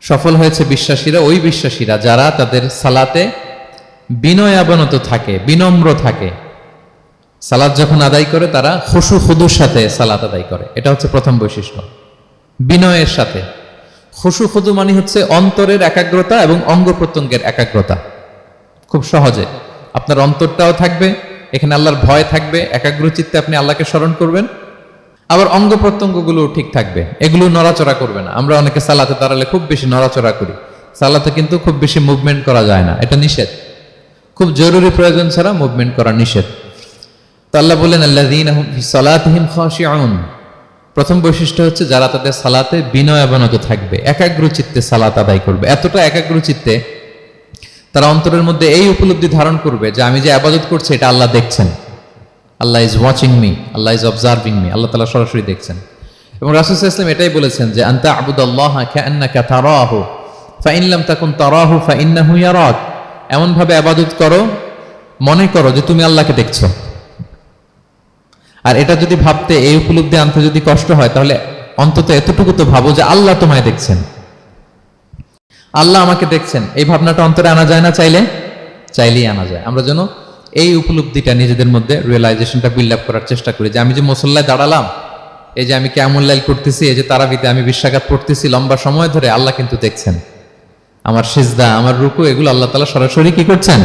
সফল হয়েছে বিশ্বাসীরা, ওই বিশ্বাসীরা যারা তাদের সালাতে বিনয়াবনত থাকে, বিনম্র থাকে। সালাদ যখন আদায় করে, তারা খুশু খুদুর সাথে সালাত আদায় করে। এটা হচ্ছে প্রথম বৈশিষ্ট্য। বিনয়ের সাথে। খুশু খুদু মানে হচ্ছে অন্তরের একাগ্রতা এবং অঙ্গ প্রত্যঙ্গের একাগ্রতা। খুব সহজে। আপনার অন্তরটাও থাকবে, এখানে আল্লাহর ভয় থাকবে একাগ্র চিত্তে আপনি আল্লাহকে স্মরণ করবেন। আবার অঙ্গ প্রত্যঙ্গগুলো ঠিক থাকবে। এগুলো নড়াচড়া করবে না। আমরা অনেকে সালাতে দাঁড়ালে খুব বেশি নড়াচড়া করি। সালাতে কিন্তু খুব বেশি মুভমেন্ট করা যায় না। এটা নিষেধ। খুব জরুরি প্রয়োজন ছাড়া মুভমেন্ট করা নিষেধ। তো আল্লাহ বললেন, আল্লাযীনা হুম ফি সালাতিহিম প্রথম বৈশিষ্ট্য হচ্ছে যারা তাদের সালাতে বিনয় অবনত থাকবে একাগ্র চিত্তে সালাত আদায় করবে। এতটা একাগ্র চিত্তে তারা অন্তরের মধ্যে এই উপলব্ধি ধারণ করবে যে, আমি যে আবাদত করছি, এটা আল্লাহ দেখছেন। Allah is watching me Allah is observing me আল্লাহ তালা সরাসরি দেখছেন। এবং রাসুল ইসলাম এটাই বলেছেন যে আন্তা আবুদ আল্লাহ তারাহু ফাইনলাম তারাহু ফাইন্নাহু ইয়ারাক। এমন ভাবে আবাদত করো, মনে করো যে তুমি আল্লাহকে দেখছ। আর এটা যদি ভাবতে, এই উপলব্ধি আনতে যদি কষ্ট হয়, তাহলে অন্তত এতটুকু তো ভাবো যে আল্লাহ তোমায় দেখছেন। আল্লাহ আমাকে দেখছেন। এই ভাবনাটা অন্তরে আনা যায় না, চাইলে? চাইলেই আনা যায়। আমরা যেন এই উপলব্ধিটা নিজেদের মধ্যে রিয়েলাইজেশনটা বিল্ড আপ করার চেষ্টা করি। যে আমি যে মুসল্লায় দাঁড়ালাম, এই যে আমি কেমন লাইল করতেছি, এই যে তারাবিতে আমি বিশ্বাঘাত পড়তেছি লম্বা সময় ধরে, আল্লাহ কিন্তু দেখছেন। আমার সিজদা, আমার রুকু, এগুলো আল্লাহ তালা সরাসরি কি করছেন?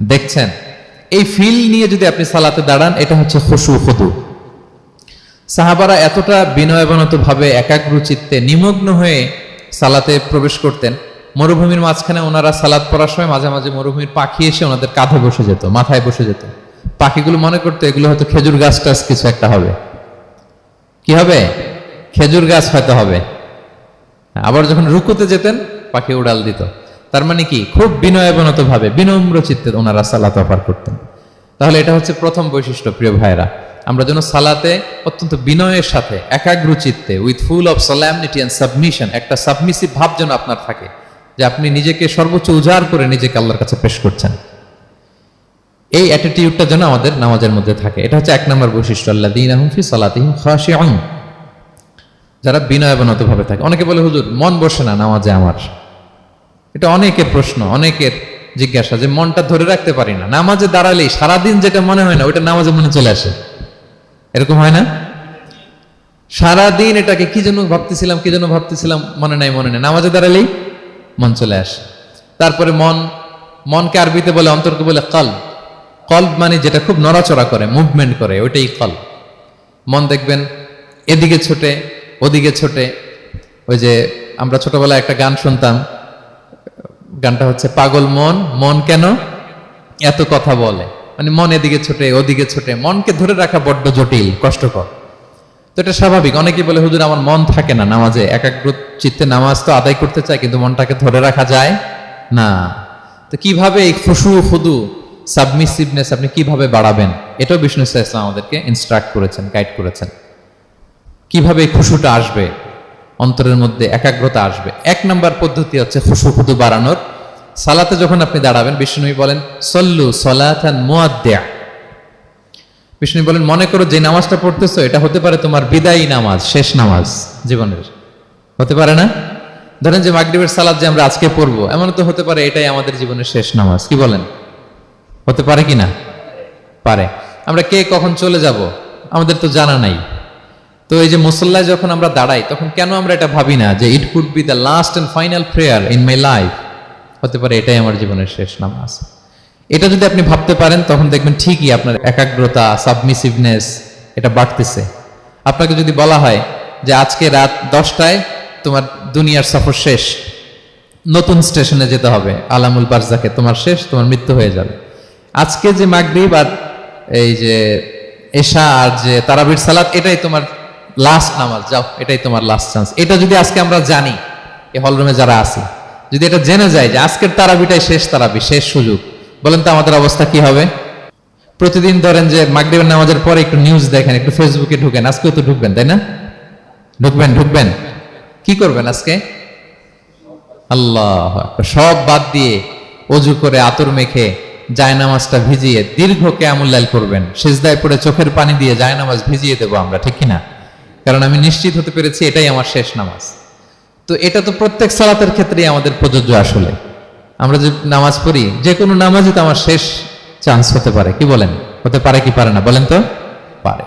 দেখছেন। এই ফিল নিয়ে যদি আপনি সালাতে দাঁড়ান, এটা হচ্ছে খুশু, খুদু। সাহাবারা এতটা বিনয়বনত ভাবে একাগ্র চিত্তে নিমগ্ন হয়ে সালাতে প্রবেশ করতেন। মরুভূমির মাঝখানে ওনারা সালাদ পড়ার সময় মাঝে মাঝে মরুভূমির পাখি এসে ওনাদের কাঁধে বসে যেত, মাথায় বসে যেত। পাখিগুলো মনে করতো, এগুলো হয়তো খেজুর গাছ টাছ কিছু একটা হবে। কি হবে? খেজুর গাছ হয়তো হবে। আবার যখন রুকুতে যেতেন, পাখি উড়াল দিত। তার মানে কি? খুব বিনয়বনত ভাবে বিনম্র চিত্তে ওনারা সালাত অফার করতেন। তাহলে এটা হচ্ছে প্রথম বৈশিষ্ট্য, প্রিয় ভাইরা আমরা যেন সালাতে অত্যন্ত বিনয়ের সাথে, একাগ্র চিত্তে with full of solemnity and submission একটা সাবমিসিভ ভাব যেন আপনার থাকে। যে আপনি নিজেকে সর্বোচ্চ উজাড় করে নিজেকে আল্লাহর কাছে পেশ করছেন। এই অ্যাটিটিউডটা যেন আমাদের নামাজের মধ্যে থাকে। এটা হচ্ছে এক নম্বর বৈশিষ্ট্য। আল্লাহ দিন ফি সালাতিহিম খাশিউন। যারা বিনয়বনত ভাবে থাকে। অনেকে বলে, হুজুর, মন বসে না নামাজে আমার। এটা অনেকের প্রশ্ন, অনেকের জিজ্ঞাসা যে, মনটা ধরে রাখতে পারি না। নামাজে দাঁড়ালেই সারাদিন যেটা মনে হয় না, ওইটা নামাজে মনে চলে আসে। এরকম হয় না? সারাদিন এটাকে কি জন্য ভাবতেছিলাম, কি জন্য ভাবতেছিলাম, মনে নাই, মনে নেই। নামাজে দাঁড়ালেই মন চলে আসে। তারপরে মন, মনকে আরবিতে বলে, অন্তরকে বলে কল কল মানে যেটা খুব নড়াচড়া করে মুভমেন্ট করে, ওইটাই কল মন দেখবেন, এদিকে ছোটে, ওদিকে ছোটে। ওই যে আমরা ছোটবেলায় একটা গান শুনতাম, গানটা হচ্ছে, পাগল মন মন কেন এত কথা বলে? মানে মন এদিকে ছোটে, ওদিকে ছোটে। মনকে ধরে রাখা বড্ড জটিল, কষ্টকর। তো এটা স্বাভাবিক। অনেকে বলে, হুজুর, আমার মন থাকে না নামাজে। একাগ্র চিত্তে নামাজ তো আদায় করতে চায় কিন্তু মনটাকে ধরে রাখা যায় না। তো কীভাবে এই খুশু খুদু সাবমিসিভনেস আপনি কীভাবে বাড়াবেন? এটাও বিষ্ণু ইসলাম আমাদেরকে ইনস্ট্রাক্ট করেছেন গাইড করেছেন। কীভাবে এই খুশুটা আসবে? অন্তরের মধ্যে একাগ্রতা আসবে। এক নম্বর পদ্ধতি হচ্ছে খুশু খুদু বাড়ানোর। সালাতে যখন আপনি দাঁড়াবেন বিষ্ণুই বলেন, সল্লু সলাথান মুয়াদ্দিয়া। বিষ্ণু বলেন, মনে করো যে নামাজটা পড়তেছো, এটা হতে পারে তোমার বিদায়ী নামাজ, শেষ নামাজ জীবনের। হতে পারে না? ধরেন যে মাগরিবের সালাদ যে আমরা আজকে পড়ব, এমন তো হতে পারে এটাই আমাদের জীবনের শেষ নামাজ, কি বলেন? হতে পারে কি না? পারে। আমরা কে কখন চলে যাব? আমাদের তো জানা নাই। তো এই যে মুসল্লায় যখন আমরা দাঁড়াই, তখন কেন আমরা এটা ভাবি না যে it could be the last and final prayer in my life হতে পারে এটাই আমার জীবনের শেষ নামাজ। এটা যদি আপনি ভাবতে পারেন, তখন দেখবেন ঠিকই আপনার একাগ্রতা সাবমিসিভনেস এটা বাড়তেছে। আপনাকে যদি বলা হয় যে আজকে রাত দশটায় তোমার দুনিয়ার সফর শেষ, নতুন স্টেশনে যেতে হবে, আলামুল বারজাকে তোমার শেষ, তোমার মৃত্যু হয়ে যাবে। আজকে যে মাগরিব আর এই যে এশা আর যে তারাবির সালাত, এটাই তোমার লাস্ট নামাজ, যাও, এটাই তোমার লাস্ট চান্স এটা যদি আজকে আমরা জানি, এই হলরুমে যারা আছি, যদি এটা জেনে যায় যে আজকের তারাবিটাই শেষ তারাবি, শেষ সুযোগ বলেন তো আমাদের অবস্থা কি হবে? প্রতিদিন ধরেন যে মাগরিবের নামাজের পরে একটু নিউজ দেখেন, একটু ফেসবুকে ঢুকেন, আজকেও তো ঢুকবেন, তাই না? ঢুকবেন ঢুকবেন। কি করবেন আজকে? আল্লাহ সব বাদ দিয়ে অজু করে আতর মেখে জায়নামাজটা ভিজিয়ে দীর্ঘ কেয়ামুল্লাইল করবেন। সেজদায় পড়ে চোখের পানি দিয়ে জায়নামাজ ভিজিয়ে দেবো আমরা, ঠিক কিনা? কারণ আমি নিশ্চিত হতে পেরেছি এটাই আমার শেষ নামাজ। তো এটা তো প্রত্যেক সালাতের ক্ষেত্রেই আমাদের প্রযোজ্য আসলে। আমরা যে নামাজ পড়ি যে কোনো নামাজই তো আমার শেষ চান্স হতে পারে। কি বলেন? হতে পারে কি পারে না? বলেন তো? পারে।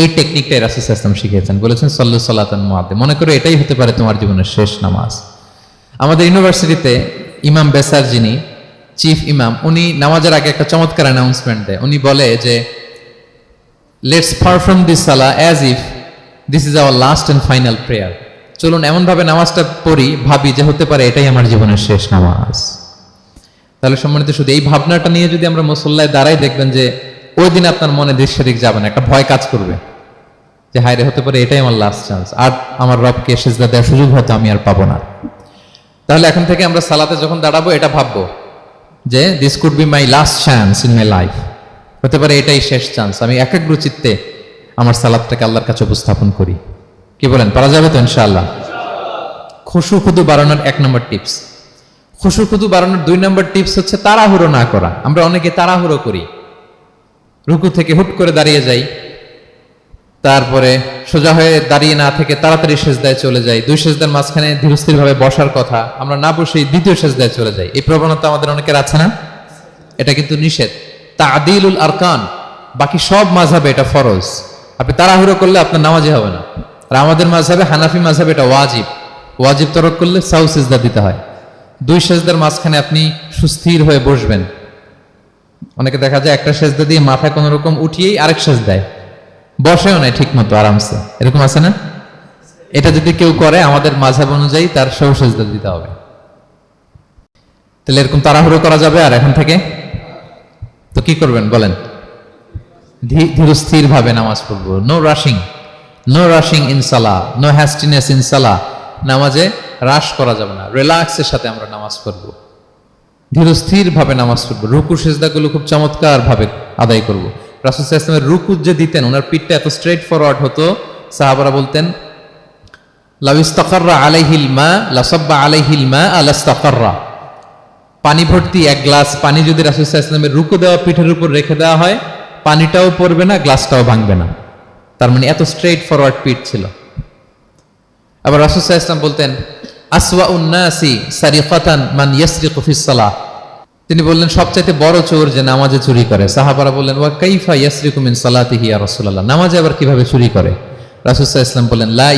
এই টেকনিকটাই রাসুল ইসলাম শিখিয়েছেন। বলেছেন, সল্লু সাল্লাতন মুআদ্দিন মনে করো এটাই হতে পারে তোমার জীবনের শেষ নামাজ। আমাদের ইউনিভার্সিটিতে ইমাম বেসার যিনি, চিফ ইমাম, উনি নামাজের আগে একটা চমৎকার অ্যানাউন্সমেন্ট দেয়। উনি বলে যে লেটস পারফর্ম দিস সালা as if this is our last and final prayer চলুন, এমনভাবে নামাজটা পড়ি, ভাবি যে হতে পারে এটাই আমার জীবনের শেষ নামাজ। তাহলে সম্মানিত শুধু এই ভাবনাটা নিয়ে যদি আমরা মুসল্লায় দাঁড়াই, দেখবেন যে ওই দিন আপনার মনে দৃশ্যরিক যাবে না, একটা ভয় কাজ করবে। যে হায় রে, হতে পারে এটাই আমার লাস্ট চান্স আর আমার রবকে সেজদা দেওয়ার সুযোগ হয়তো আমি আর পাবো না। তাহলে এখন থেকে আমরা সালাতে যখন দাঁড়াবো, এটা ভাববো যে this could be my last chance in my life হতে পারে এটাই শেষ চান্স আমি একাগ্র চিত্তে আমার সালাদটাকে আল্লাহর কাছে উপস্থাপন করি। কি বলেন? পারা যাবে তো ইনশাআল্লাহ? খুশু খুদু বাড়ানোর এক নম্বর টিপস খুশু খুদু বাড়ানোর দুই নম্বর টিপস হচ্ছে তাড়াহুড়ো না করা। আমরা অনেকে তাড়াহুড়ো করি। রুকু থেকে হুট করে দাঁড়িয়ে যাই। তারপরে সোজা হয়ে দাঁড়িয়ে না থেকে তাড়াতাড়ি সেজদায় চলে যাই। দুই সেজদার মাঝখানে ধীরস্থির ভাবে বসার কথা। আমরা না বসেই দ্বিতীয় সেজদায় চলে যাই। এই প্রবণতা আমাদের অনেকের আছে না? এটা কিন্তু নিষেধ। তাদিলুল আরকান। বাকি সব মাঝাবে এটা ফরজ। আপনি তাড়াহুড়ো করলে আপনার নামাজি হবে না। আর আমাদের মাঝাবে হানাফি মাঝাবে এটা ওয়াজিব। ওয়াজিব তরক করলে সাউ সেজদা দিতে হয়। দুই সেজদার মাঝখানে আপনি সুস্থির হয়ে বসবেন। অনেকে দেখা যায় একটা সেজদা দিয়ে মাথা কোনো রকম উঠিয়েই আরেক সেজ দেয় বসেও নাই ঠিক মতো আরামসে। এরকম আছে না? এটা যদি কেউ করে, আমাদের মাঝাব অনুযায়ী তার সৌ সেজদা দিতে হবে। তাহলে এরকম তাড়াহুড়ো করা যাবে আর এখন থেকে? তো কি করবেন, বলেন? ধীরস্থির ভাবে নামাজ পড়ব। নো রাশিং নো রাশিং ইনসালা নো হ্যাস্টিনেস ইনসালা নামাজে রাশ করা যাবে না। রিল্যাক্সের সাথে আমরা নামাজ পড়ব। ধীরস্থির ভাবে নামাজ পড়ব। রুকু সেজদাগুলো খুব চমৎকার ভাবে আদায় করব। রাসুল ইসলামের রুকু যে দিতেন, ওনার পিঠটা এত স্ট্রেট ফরওয়ার্ড হতো, সাহাবারা বলতেন লাউস্তাকাররা আলাইহিল মা লাসাব্বা আলাইহিল মা আলাস্তাকাররা পানি ভর্তি এক গ্লাস পানি যদি রাসুল ইসলামের রুকু দেওয়া পিঠের উপর রেখে দেওয়া হয়, পানিটাও পড়বে না, গ্লাসটাও ভাঙবে না। তার মানে এত স্ট্রেট ফরওয়ার্ড পিঠ ছিল। আবার রাসুল ইসলাম বলতেন তিনি বললেন, সবচাইতে বড় চোর যে নামাজে চুরি করে। সাহাবারা বললেন, ওয়া কাইফা ইয়াসরিকু মিন সালাতিহি ইয়া রাসূলুল্লাহ। নামাজে আবার কীভাবে চুরি করে? রাসূল ইসলাম বললেন, লা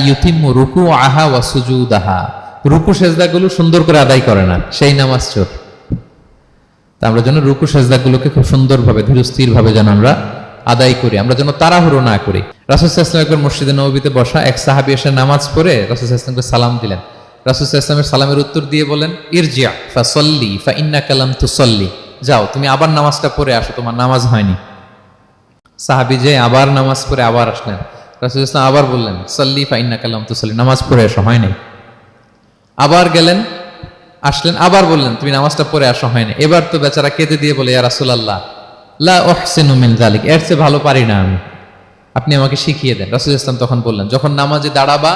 রুকু আহা ওয়া সুজুদাহা। রুকু সেজদাগুলো সুন্দর করে আদায় করে না, সেই নামাজ চোর। আমরা যেন রুকু সেজদাগুলোকে খুব সুন্দরভাবে ধীরস্থির ভাবে যেন আমরা আদায় করি, আমরা যেন তাড়াহুড়ো না করি। রাসুল ইসলাম একবার মসজিদে নবীতে বসা এক সাহাবি এসে নামাজ পড়ে, রাসুল ইসলামকে সালাম দিলেন। রাসুল ইসলামের সালামের উত্তর দিয়ে বলেন ইরজিয়া ফা সল্লি ফা ইন্না কালাম তু সল্লি যাও, তুমি আবার নামাজটা পড়ে আসো, তোমার নামাজ হয়নি। সাহাবি যে আবার নামাজ পড়ে আবার আসলেন। রাসুল ইসলাম আবার বললেন, সল্লি ফা ইন্না কালাম তু সল্লি নামাজ পড়ে আসো, হয়নি। আবার গেলেন, আসলেন, আবার বললেন, তুমি নামাজটা পড়ে আসো, হয়নি। এবার তো বেচারা কেঁদে দিয়ে বলে, ইয়া রাসুল আল্লাহ লা ওহসেনু মিন জালিক এর চেয়ে ভালো পারি না আমি। আপনি আমাকে শিখিয়ে দেন। রাসুল ইসলাম তখন বললেন, যখন নামাজে দাঁড়াবা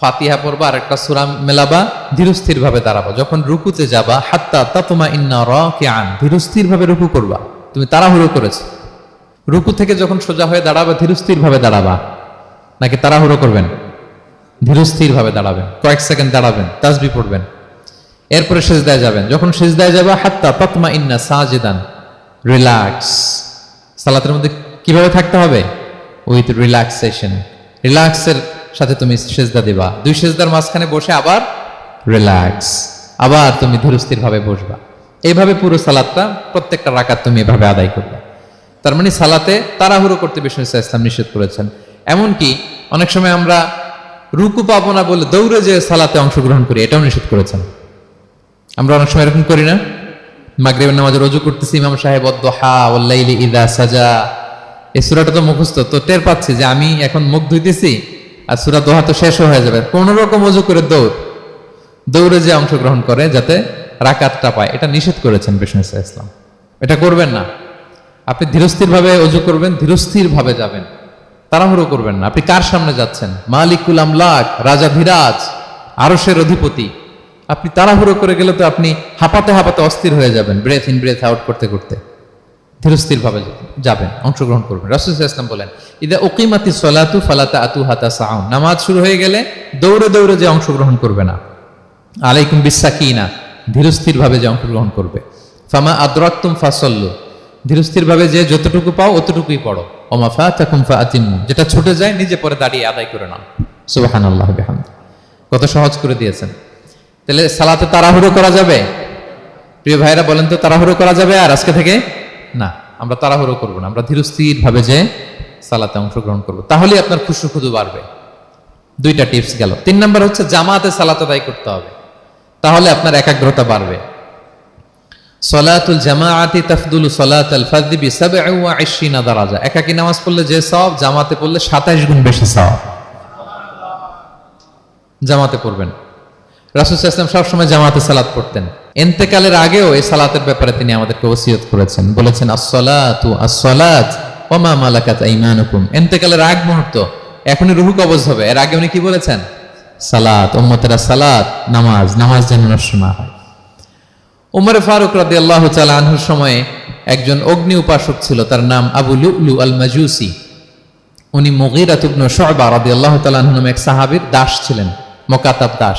ফাতিহা পড়বা আর একটা সুরা মেলাবা ধীরস্থির ভাবে দাঁড়াবা। যখন রুকুতে যাবা, হাত্তা তাতমা ইন্না রাকিআন ধীরস্থির ভাবে রুকু করবা। তুমি তাড়াহুড়ো করেছ। রুকু থেকে যখন সোজা হয়ে দাঁড়াবা ধীরস্থির ভাবে দাঁড়াবা। নাকি তাড়াহুড়ো করবেন? ধীরস্থির ভাবে দাঁড়াবেন। কয়েক সেকেন্ড দাঁড়াবেন, তাসবি পড়বেন। এরপরে সেজদায় যাবেন। যখন সেজদায় যাবা, হাত্তা তাতমা ইন্না সাজিদান, রিল্যাক্স। সালাতের মধ্যে কীভাবে থাকতে হবে? With relaxation. রিল্যাক্সের সাথে তুমি সেজদা দিবা। দুই সেজদার মাঝখানে বসে আবার রিল্যাক্স আবার তুমি ধীরস্থির ভাবে বসবা। এইভাবে পুরো সালাদটা প্রত্যেকটা রাকাত তুমি এভাবে আদায় করবে। তার মানে সালাতে তাড়াহুড়ো করতে বিষ্ণু ইসলাম নিষেধ করেছেন। এমনকি অনেক সময় আমরা রুকু পাবো না বলে দৌড়ে যে সালাতে অংশগ্রহণ করি, এটাও নিষেধ করেছেন। আমরা অনেক সময় এরকম করি না? মাগরিবের নামাজে রজু করতেছি, ইমাম সাহেব অদ্দহা ইদা সাজা। এই সুরাটা তো মুখস্থ, তো টের পাচ্ছি যে আমি এখন মুখ ধুইতেছি আর সুরা দোহা তো শেষ হয়ে যাবে। কোন রকম অজু করে দৌড়। দৌড়ে যে অংশগ্রহণ করে যাতে রাকাতটা পায়, এটা নিষেধ করেছেন বিষ্ণু ইসলাম এটা করবেন না। আপনি ধীরস্থির ভাবে অজু করবেন ধীরস্থির ভাবে যাবেন। তাড়াহুড়ো করবেন না। আপনি কার সামনে যাচ্ছেন? মালিকুল আমলাক, রাজা ধীরাজ আরসের অধিপতি। আপনি তাড়াহুড়ো করে গেলে তো আপনি হাঁপাতে হাঁপাতে অস্থির হয়ে যাবেন ব্রেথ ইন ব্রেথ আউট করতে করতে। ধীরস্থির ভাবে যাবেন, অংশগ্রহণ করবেন। রাসুল ইসলাম বলেন, ইদা ওকিমাতি সলাতু ফালাতা আতু হাতা সাউন নামাজ শুরু হয়ে গেলে দৌড়ে দৌড়ে যে অংশগ্রহণ করবে না। আলাইকুম বিশ্বাকিনা ধীরস্থির ভাবে যে অংশগ্রহণ করবে। ফামা আদ্রাক্তুম ফাসল্লু ধীরস্থির ভাবে যে যতটুকু পাও অতটুকুই পড়ো। ওমা ফা তাকুম ফা আতিম্মু যেটা ছুটে যায় নিজে পরে দাঁড়িয়ে আদায় করে নাও। সুবহানাল্লাহ বিহামদ। কত সহজ করে দিয়েছেন। তাহলে সালাতে তাড়াহুড়ো করা যাবে? প্রিয় ভাইরা বলেন তো তাড়াহুড়ো করা যাবে আর আজকে থেকে? না, আমরা তাড়াহুড়ো করব না, আমরা ধীরস্থির ভাবে যে সালাতে অংশগ্রহণ করব। তাহলে আপনার খুশু খুদু বাড়বে। দুইটা টিপস গেল। তিন নম্বর হচ্ছে জামাতে সালাত আদায় করতে হবে। তাহলে আপনার একাগ্রতা বাড়বে। সলাতুল সলাত আল ফাযদি বি 27 দারাজা। একাকী নামাজ পড়লে যে সওয়াব, জামাতে পড়লে 27 গুণ বেশি সওয়াব। জামাতে পড়বেন। রাসূল সাল্লাল্লাহু সবসময় জামাতে সালাত পড়তেন। ইন্তেকালের আগেও এই সালাতের ব্যাপারে তিনি আমাদেরকে ওসিয়ত করেছেন। বলেছেন, আস-সালাতু ইন্তেকালের আগ মুহূর্ত, এখনই রুহু কবজ হবে। এর আগে উনি কি বলেছেন? সালাত, উম্মতেরা সালাত, নামাজ নামাজ যেন নষ্ট না হয়। উমর ফারুক রাদি আল্লাহ আনহুর সময়ে একজন অগ্নি উপাসক ছিল, তার নাম আবু লুলু আল মাজুসি উনি মুগিরাত ইবনু শুআবা আল্লাহ তাআলা আনহু নামে এক সাহাবীর দাস ছিলেন, মোকাতাব দাস।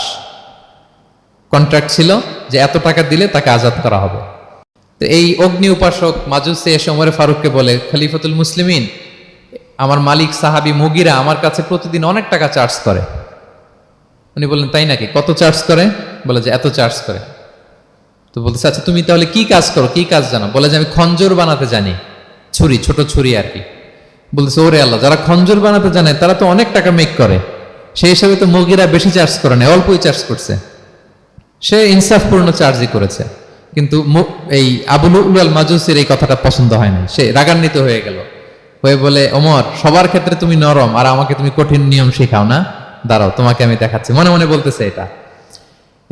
কন্ট্রাক্ট ছিল যে এত টাকা দিলে তাকে আজাদ করা হবে। তো এই অগ্নি উপাসক মাজুসি এসে ওমর ফারুককে বলে, খলিফাতুল মুসলিমিন, আমার মালিক সাহাবী মুগিরা আমার কাছে প্রতিদিন অনেক টাকা চার্জ করে। উনি বললেন, তাই নাকি? কত চার্জ করে? বলে যে, এত চার্জ করে। তো বলতেছে আচ্ছা তুমি তাহলে কি কাজ করো? কি কাজ জানো? বলে যে, আমি খঞ্জর বানাতে জানি, ছুরি, ছোট ছুরি আর কি। বলতেছে, ওরে আল্লাহ, যারা খঞ্জর বানাতে জানে, তারা তো অনেক টাকা মেক করে। সেই হিসাবে তো মুরগিরা বেশি চার্জ করে না, অল্পই চার্জ করছে। সে ইনসাফপূর্ণ চার্জই করেছে। কিন্তু এই আবুল উল মাজুসির এই কথাটা পছন্দ হয় না সে রাগান্বিত হয়ে গেল। হয়ে বলে, ওমর, সবার ক্ষেত্রে তুমি নরম আর আমাকে তুমি কঠিন নিয়ম শেখাও না। দাঁড়াও, তোমাকে আমি দেখাচ্ছি। মনে মনে বলতেছে এটা।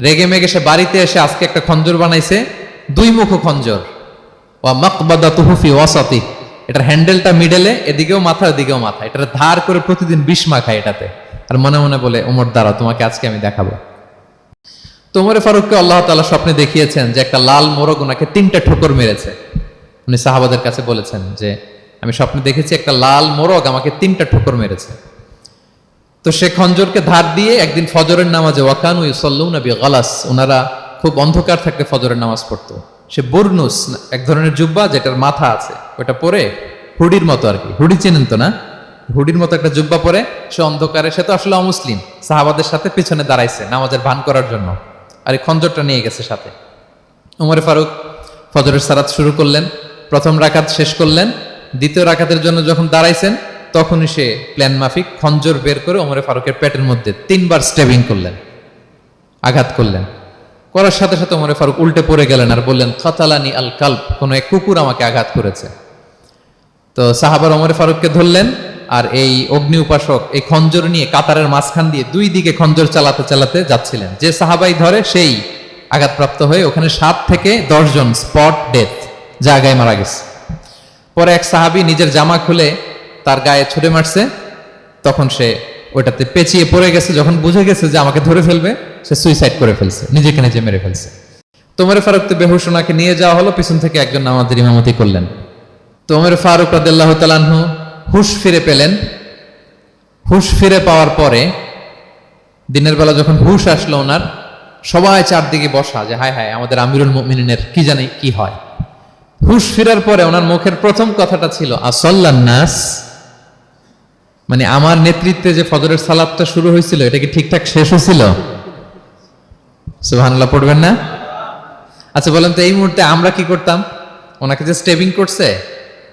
রেগে মেগে সে বাড়িতে এসে আজকে একটা খঞ্জর বানাইছে। দুই মুখ খঞ্জর। ও তুহুফি এটার হ্যান্ডেলটা মিডেলে, এদিকেও মাথা এদিকেও মাথা। এটার ধার করে প্রতিদিন বিষ মাখায় এটাতে। আর মনে মনে বলে, ওমর, দাঁড়াও, তোমাকে আজকে আমি দেখাবো। তোমরে ফারুককে আল্লাহ তাআলা স্বপ্নে দেখিয়েছেন যে একটা লাল মোরগ ওনাকে তিনটা ঠোকর মেরেছে। উনি সাহাবাদের কাছে বলেছেন যে, আমি স্বপ্নে দেখেছি একটা লাল মোরগ আমাকে তিনটা ঠোকর মেরেছে। তো সে খঞ্জরকে ধার দিয়ে একদিন ফজরের নামাজে, ওয়াকান ওয়াকানু ইউসাল্লুনা বিগালাস। ওনারা খুব অন্ধকার থাকলে ফজরের নামাজ পড়তো। সে বুরনুস, এক ধরনের জুব্বা যেটার মাথা আছে, ওটা পরে হুডির মতো আর কি। হুডি চেনেন তো না? হুডির মতো একটা জুব্বা পরে সে অন্ধকারে, সে তো আসলে অমুসলিম। সাহাবাদের সাথে পিছনে দাঁড়াইছে নামাজের ভান করার জন্য। আর এই খঞ্জরটা নিয়ে গেছে সাথে। উমরে ফারুক ফজরের সারাত শুরু করলেন, প্রথম রাকাত শেষ করলেন, দ্বিতীয় রাকাতের জন্য যখন দাঁড়াইছেন, তখনই সে প্ল্যান মাফিক খঞ্জর বের করে ওমরে ফারুকের পেটের মধ্যে তিনবার স্টেবিং করলেন, আঘাত করলেন। করার সাথে সাথে ওমরে ফারুক উল্টে পড়ে গেলেন আর বললেন খতালানি আল কাল্প কোনো এক কুকুর আমাকে আঘাত করেছে। তো সাহাবার ওমরে ফারুককে ধরলেন আর এই অগ্নি উপাসক, এই খঞ্জর নিয়ে কাতারের মাঝখান দিয়ে দুই দিকে খঞ্জর চালাতে চালাতে যাচ্ছিলেন। যে সাহাবাই ধরে, সেই আঘাতপ্রাপ্ত হয়ে ওখানে সাত থেকে জন স্পট ডেথ জায়গায় মারা গেছে। পরে এক সাহাবি নিজের জামা খুলে তার গায়ে ছুড়ে মারছে। তখন সে ওইটাতে পেঁচিয়ে পড়ে গেছে। যখন বুঝে গেছে যে আমাকে ধরে ফেলবে, সে সুইসাইড করে ফেলছে নিজেকে নিজে মেরে ফেলছে। তোমরে ফারুক তো বেহুশ নিয়ে যাওয়া হলো, পিছন থেকে একজন নামাজের ইমামতি করলেন। তোমরে ফারুক রাদিল্লাহ তালানহু হুশ ফিরে পেলেন। হুশ ফিরে পাওয়ার পরে দিনের বেলা যখন হুশ আসলো ওনার, সবাই চারদিকে বসা যে, হায় হায়, আমাদের আমিরুল মুমিনের কি জানি কি হয়? হুশ ফিরার পরে ওনার মুখের প্রথম কথাটা ছিল নাস। মানে আমার নেতৃত্বে যে ফজরের সালাদটা শুরু হয়েছিল, এটা কি ঠিকঠাক শেষ হয়েছিল? সুবহানাল্লাহ, পড়বেন না? আচ্ছা বলেন তো, এই মুহূর্তে আমরা কি করতাম? ওনাকে যে স্টেবিং করছে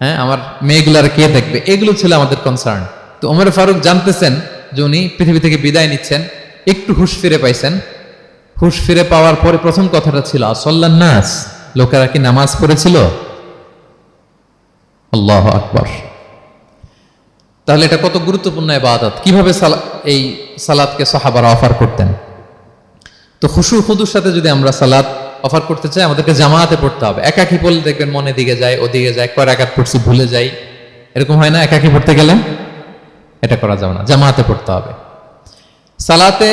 হ্যাঁ আমার মেয়েগুলার কে দেখবে? এগুলো ছিল আমাদের কনসার্ন তো ওমর ফারুক জানতেছেন যে উনি পৃথিবী থেকে বিদায় নিচ্ছেন, একটু হুশ ফিরে পাইছেন। হুশ ফিরে পাওয়ার পরে প্রথম কথাটা ছিল নাস। লোকেরা কি নামাজ পড়েছিল? আল্লাহ আকবর। তাহলে এটা কত গুরুত্বপূর্ণ ইবাদত? কীভাবে এই সালাদকে সাহাবারা অফার করতেন? তো খুশু খুদুর সাথে যদি আমরা সালাদ অফার করতে চাই, আমাদেরকে জামাতে পড়তে হবে। একাকি পড়লে দেখবেন মনে দিকে যায়, ওদিকে যায়, কয় একাত পড়ছি ভুলে যাই। এরকম হয় না, একাকি পড়তে গেলে এটা করা যাবে না জামাতে পড়তে হবে। সালাতে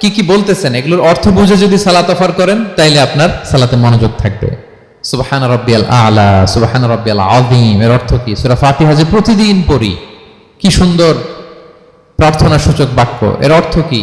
কি কি বলতেছেন? এগুলোর অর্থ বুঝে যদি সালাত অফার করেন, তাইলে আপনার সালাতে মনোযোগ থাকবে। সুবাহান রব্বিয়াল আলা, সুবাহান রব্বিয়াল আযীম, এর অর্থ কি? সূরা ফাতিহা যে প্রতিদিন পড়ি, কি সুন্দর প্রার্থনা সূচক বাক্য, এর অর্থ কি?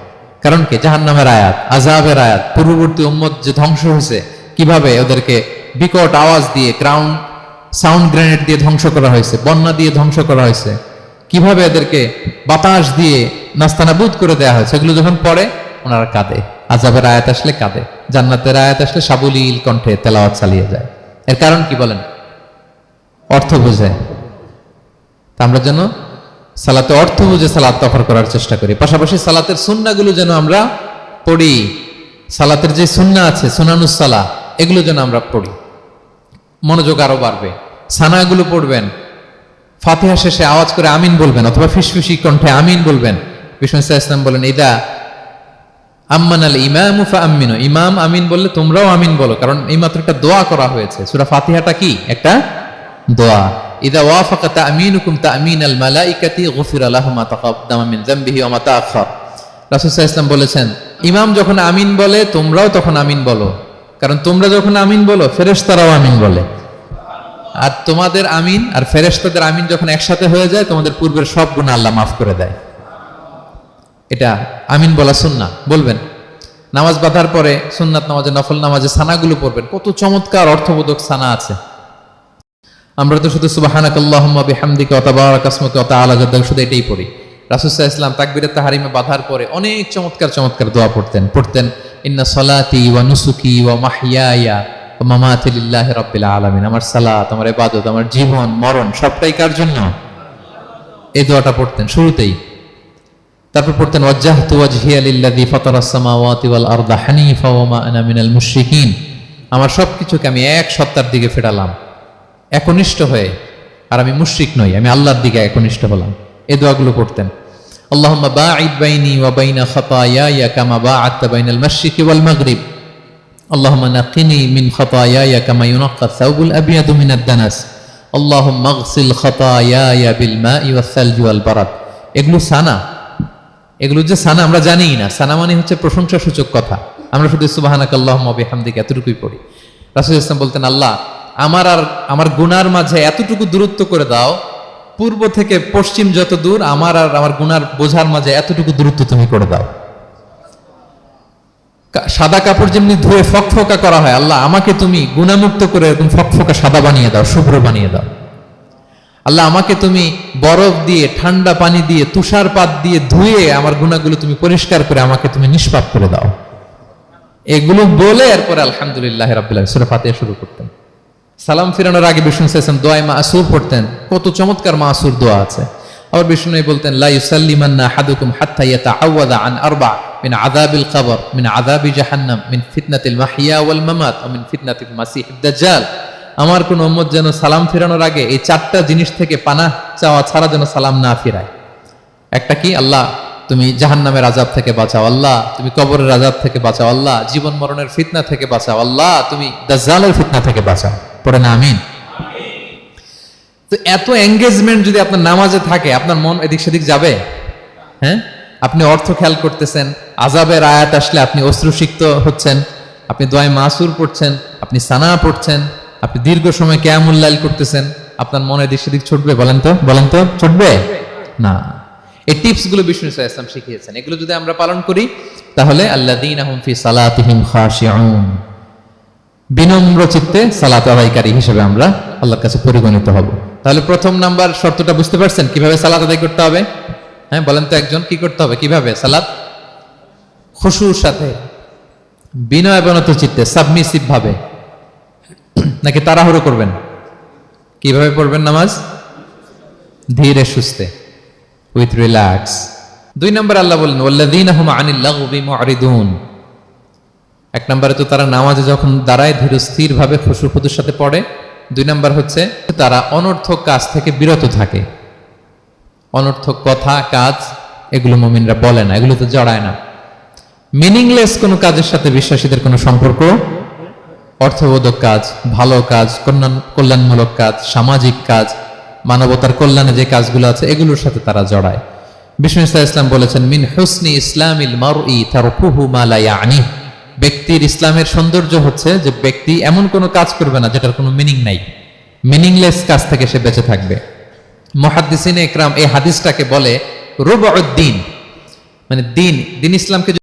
কারণ কি? জাহান নামের আয়াত আজাবের আয়াত, পূর্ববর্তী উম্মত যে ধ্বংস হয়েছে, কীভাবে ওদেরকে বিকট আওয়াজ দিয়ে গ্রাউন্ড সাউন্ড গ্রেনেড দিয়ে ধ্বংস করা হয়েছে, বন্যা দিয়ে ধ্বংস করা হয়েছে, কীভাবে এদেরকে বাতাস দিয়ে নাস্তানাবুদ করে দেয়া হয়েছে এগুলো যখন পড়ে, ওনারা কাঁদে। আজাবের আয়াত আসলে কাঁদে। জান্নাতের আয়াত আসলে সাবলীল কণ্ঠে তেলাওয়াত চালিয়ে যায়। এর কারণ কি বলেন? অর্থ বুঝে তা আমরা যেন সালাতে অর্থ বুঝে সালাত অফার করার চেষ্টা করি। পাশাপাশি সালাতের সুন্নাগুলো যেন আমরা পড়ি, সালাতের যে সুন্না আছে, সুনানুস সালা এগুলো যেন আমরা পড়ি। মনোযোগ আরও বাড়বে। সানাগুলো পড়বেন। ফাতিহা শেষে আওয়াজ করে আমিন বলবেন, অথবা ফিসফিসি কণ্ঠে আমিন বলবেন। বিষ্ণু ইসলাম বলেন, ইদা আম্মান আল ইমাম আমিনো ইমাম, আমিন বললে তোমরাও আমিন বলো, কারণ এই মাত্র একটা দোয়া করা হয়েছে। সুরা ফাতিহাটা কি? একটা দোয়া। ইদা ওয়াফাকা তামিনুকুম তামিন আল মালাইকাতি গফির আলাহু মা তাকাদ্দামা মিন যামবিহি ওয়া মা তাআখার রাসূল সাল্লাল্লাহু আলাইহি ওয়াসাল্লাম বলেছেন, ইমাম যখন আমিন বলে, তোমরাও তখন আমিন বলো। কারণ তোমরা যখন আমিন বলো, ফেরেশতারাও আমিন বলে। আর তোমাদের আমিন আর ফেরেশতাদের আমিন যখন একসাথে হয়ে যায়, তোমাদের পূর্বের সব গুণ আল্লাহ মাফ করে দেয়। এটা আমিন বলা সুন্না বলবেন, নামাজ বাঁধার পরে সুন্নাত নামাজে, নফল নামাজে সানাগুলো পড়বেন। কত চমৎকার অর্থবোধক সানা আছে। আমরা তো শুধু সুবাহানাক আল্লাহুম্মা বিহামদিকা আসমুকা ওয়া তাআলা জাদ্দাক শুধু এটাই পড়ি। রাসূল ইসলাম আলাইহি তাহারিমে বাঁধার পরে অনেক চমৎকার চমৎকার দোয়া পড়তেন। পড়তেন, ইন্না সলাতি ওয়া নুসুকি ওয়া মাহইয়ায়া ওয়া মামাতি লিল্লাহি আলামিন। আমার সালাত, আমার ইবাদত, আমার জীবন, মরণ, সবটাই কার জন্য? এই দোয়াটা পড়তেন শুরুতেই। তারপর পড়তেন, ওয়াজ্জাহতু ওয়াজহিয়া লিল্লাযী ফাতারাস সামাওয়াতি ওয়াল আরদা হানিফা ওয়া মা আনা মিনাল মুশরিকিন। আমার সবকিছুকে আমি এক সত্তার দিকে ফেরালাম। একনিষ্ঠ হয়ে, আর আমি মুশ্রিক নই, আমি আল্লাহর দিকে একনিষ্ঠ হলাম। এ দোয়াগুলো করতেন বিল এগুলো সানা। এগুলো যে সানা, আমরা জানিই না। সানা মানে হচ্ছে প্রশংসাসূচক কথা। আমরা শুধু সুবাহ আল্লাহম্মা এতটুকুই পড়ি। রাসুল ইসলাম বলতেন, আল্লাহ আমার আর আমার গুনার মাঝে এতটুকু দূরত্ব করে দাও, পূর্ব থেকে পশ্চিম যত দূর, আমার আর আমার গুনার বোঝার মাঝে এতটুকু দূরত্ব তুমি করে দাও। সাদা কাপড় যেমনি ধুয়ে ফকফকা করা হয়, আল্লাহ, আমাকে তুমি গুণামুক্ত করে এরকম ফকফকা সাদা বানিয়ে দাও, শুভ্র বানিয়ে দাও। আল্লাহ, আমাকে তুমি বরফ দিয়ে, ঠান্ডা পানি দিয়ে, তুষারপাত দিয়ে ধুয়ে আমার গুণাগুলো তুমি পরিষ্কার করে আমাকে তুমি নিষ্পাপ করে দাও। এগুলো বলে এরপরে আলহামদুলিল্লাহ রাব্বিল সুরা ফাতিহা শুরু করতেন। সালাম ফিরানোর আগে বিষ্ণু সাইসাম দোয়ায় মাসুর পড়তেন। কত চমৎকার মাসুর দোয়া আছে। আবার বিষ্ণু বলতেন, লা ইউসাল্লিমান্না আহাদুকুম হাত্তা ইয়াতাআওয়াদা আন আরবা মিন আযাবিল কবর, মিন আযাবি জাহান্নাম, মিন ফিতনাতিল মাহিয়া ওয়াল মামাত, ওয়া মিন ফিতনাতিল মাসিহিদ দাজ্জাল। আমার কোন উম্মত যেন সালাম ফিরানোর আগে এই চারটা জিনিস থেকে পানাহ চাওয়া ছাড়া যেন সালাম না ফিরায়। একটা কি? আল্লাহ, তুমি জাহান্নামের আজাব থেকে বাঁচাও। আল্লাহ, তুমি কবরের আজাব থেকে বাঁচাও। আল্লাহ, জীবন মরণের ফিতনা থেকে বাঁচাও। আল্লাহ, তুমি দাজ্জালের ফিতনা থেকে বাঁচাও। পড়ে না আমিন। তো এত এঙ্গেজমেন্ট যদি আপনার নামাজে থাকে, আপনার মন এদিক সেদিক যাবে? হ্যাঁ? আপনি অর্থ খেয়াল করতেছেন আজাবের আয়াত আসলে আপনি অশ্রুসিক্ত হচ্ছেন, আপনি মাসুর পড়ছেন, আপনি সানা পড়ছেন, আপনি দীর্ঘ সময় কেয়ামুল্লাইল করতেছেন, আপনার মনে এদিক সেদিক ছুটবে, বলেন তো বলেন তো, ছুটবে? না। এই বিষ্ণু ইসলাম শিখিয়েছেন। এগুলো যদি আমরা পালন করি, তাহলে আল্লাহ দিন ফি সালাতিহিম বিনম্র চিত্তে সালাত আদায়কারী হিসেবে আমরা আল্লাহর কাছে পরিগণিত হব। তাহলে প্রথম নাম্বার শর্তটা বুঝতে পারছেন? কীভাবে সালাত আদায় করতে হবে? হ্যাঁ বলেন তো একজন, কি করতে হবে? কীভাবে সালাত? খুশুর সাথে বিনয় বনত চিত্তে সাবমিসিভ ভাবে, নাকি তাড়াহুড়ো করবেন? কীভাবে পড়বেন নামাজ? ধীরে সুস্থে উইথ রিল্যাক্স দুই নম্বর আল্লাহ বললেন ওয়াল্লাযীনা হুম আনিল লাগবি মুআরিদুন। এক নম্বরে তো তারা নামাজে যখন দাঁড়ায় ধীর স্থির ভাবে খুশু খুদুর সাথে পড়ে। দুই নম্বর হচ্ছে তারা অনর্থক কাজ থেকে বিরত থাকে। অনর্থক কথা, কাজ, এগুলো মমিনরা বলে না এগুলো তো জড়ায় না। মিনিংলেস কোনো কাজের সাথে বিশ্বাসীদের কোনো সম্পর্ক? অর্থবোধক কাজ, ভালো কাজ কল্যাণ কল্যাণমূলক কাজ, সামাজিক কাজ, মানবতার কল্যাণে যে কাজগুলো আছে, এগুলোর সাথে তারা জড়ায়। বিষ্ণু ইসলাম বলেছেন, মিন হুসনি ইসলামিল মারই তারকুহু মা লা ইয়ানি ব্যক্তির ইসলামের সৌন্দর্য হচ্ছে যে ব্যক্তি এমন কোনো কাজ করবে না যেটার কোনো মিনিং নাই। মিনিংলেস কাজ থেকে সে বেঁচে থাকবে। মহাদিসিন একরাম এই হাদিসটাকে বলে রুবউদ্দিন। মানে দিন দিন ইসলামকে